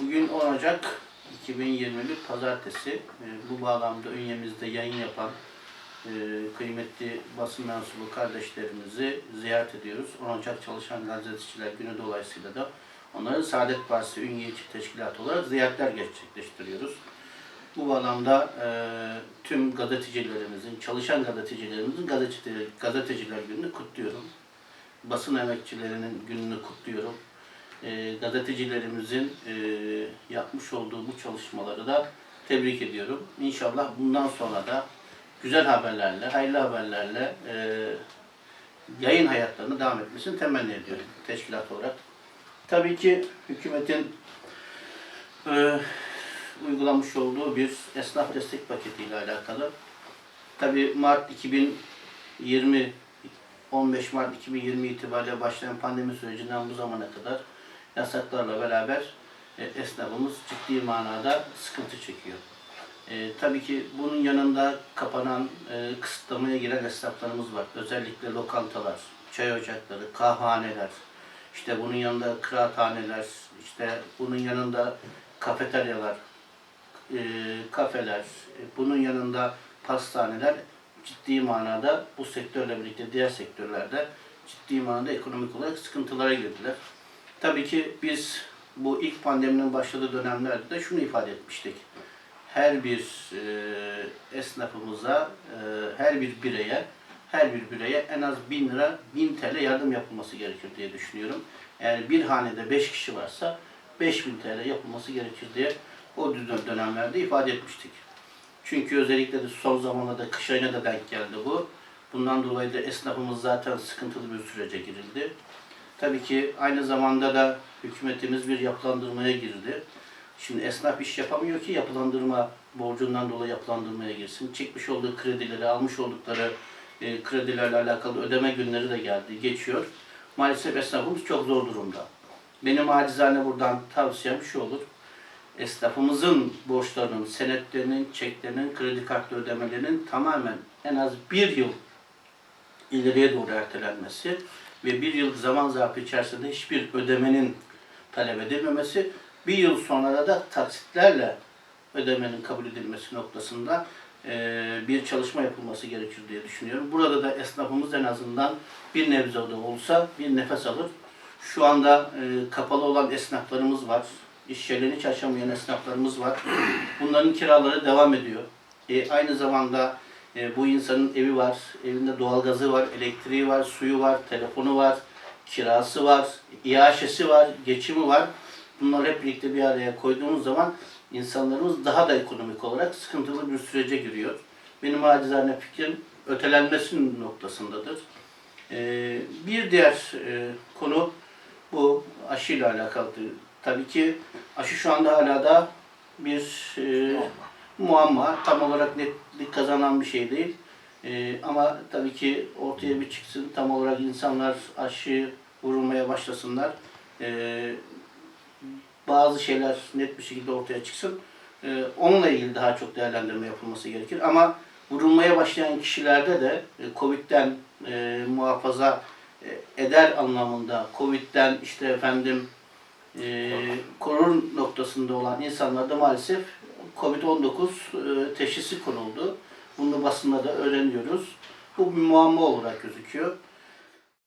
Bugün 10 Ocak 2021 Pazartesi. Ee, Bu bağlamda ünyemizde yayın yapan e, kıymetli basın mensubu kardeşlerimizi ziyaret ediyoruz. 10 Ocak Çalışan Gazeteciler Günü dolayısıyla da onları Saadet Partisi Ünye İlçe Teşkilatı olarak ziyaretler gerçekleştiriyoruz. Bu bağlamda e, tüm gazetecilerimizin, çalışan gazetecilerimizin gazeteciler, gazeteciler gününü kutluyorum. Basın emekçilerinin gününü kutluyorum. E, gazetecilerimizin e, yapmış olduğu bu çalışmaları da tebrik ediyorum. İnşallah bundan sonra da güzel haberlerle, hayırlı haberlerle e, yayın hayatlarını devam etmesini temenni ediyorum teşkilat olarak. Tabii ki hükümetin e, uygulamış olduğu bir esnaf destek paketiyle alakalı. Tabii Mart 2020 15 Mart 2020 itibariyle başlayan pandemi sürecinden bu zamana kadar yasaklarla beraber e, esnafımız ciddi manada sıkıntı çekiyor. E, tabii ki bunun yanında kapanan, e, kısıtlamaya giren esnaflarımız var. Özellikle lokantalar, çay ocakları, kahvehaneler, işte bunun yanında kıraathaneler, işte bunun yanında kafeteryalar, e, kafeler, e, bunun yanında pastaneler ciddi manada bu sektörle birlikte diğer sektörlerde ciddi manada ekonomik olarak sıkıntılara girdiler. Tabii ki biz bu ilk pandeminin başladığı dönemlerde de şunu ifade etmiştik. Her bir e, esnafımıza, e, her bir bireye, her bir bireye en az 1000 lira, 1000 TL yardım yapılması gerekir diye düşünüyorum. Eğer bir hanede 5 kişi varsa 5000 TL yapılması gerekir diye o dönem- dönemlerde ifade etmiştik. Çünkü özellikle de son zamanlarda kış ayına da denk geldi bu. Bundan dolayı da esnafımız zaten sıkıntılı bir sürece girildi. Tabii ki aynı zamanda da hükümetimiz bir yapılandırmaya girdi. Şimdi esnaf iş yapamıyor ki yapılandırma borcundan dolayı yapılandırmaya girsin. Çekmiş olduğu kredileri, almış oldukları e, kredilerle alakalı ödeme günleri de geldi, geçiyor. Maalesef esnafımız çok zor durumda. Benim acizane buradan tavsiyem şu olur. Esnafımızın borçlarının, senetlerinin, çeklerinin, kredi kartı ödemelerinin tamamen en az bir yıl ileriye doğru ertelenmesi ve bir yıl zaman zarfı içerisinde hiçbir ödemenin talep edilmemesi, bir yıl sonra da taksitlerle ödemenin kabul edilmesi noktasında bir çalışma yapılması gerekir diye düşünüyorum. Burada da esnafımız en azından bir nebze de olsa bir nefes alır. Şu anda kapalı olan esnaflarımız var. İş yerlerini hiç açamayan esnaflarımız var. Bunların kiraları devam ediyor. E, aynı zamanda e, bu insanın evi var, evinde doğalgazı var, elektriği var, suyu var, telefonu var, kirası var, iaşesi var, geçimi var. Bunları hep birlikte bir araya koyduğumuz zaman insanlarımız daha da ekonomik olarak sıkıntılı bir sürece giriyor. Benim acizane fikrim ötelenmesinin noktasındadır. E, bir diğer e, konu bu aşıyla alakalıdır. Tabii ki aşı şu anda hala da bir e, muamma. Tam olarak netlik kazanan bir şey değil. Ee, ama tabii ki ortaya bir çıksın. Tam olarak insanlar aşı vurulmaya başlasınlar. Ee, bazı şeyler net bir şekilde ortaya çıksın. Ee, onunla ilgili daha çok değerlendirme yapılması gerekir. Ama vurulmaya başlayan kişilerde de e, Covid'den e, muhafaza e, eder anlamında, Covid'den işte efendim e, korur noktasında olan insanlarda maalesef Covid-19 e, teşhisi konuldu. Bunu basında da öğreniyoruz. Bu bir muamma olarak gözüküyor.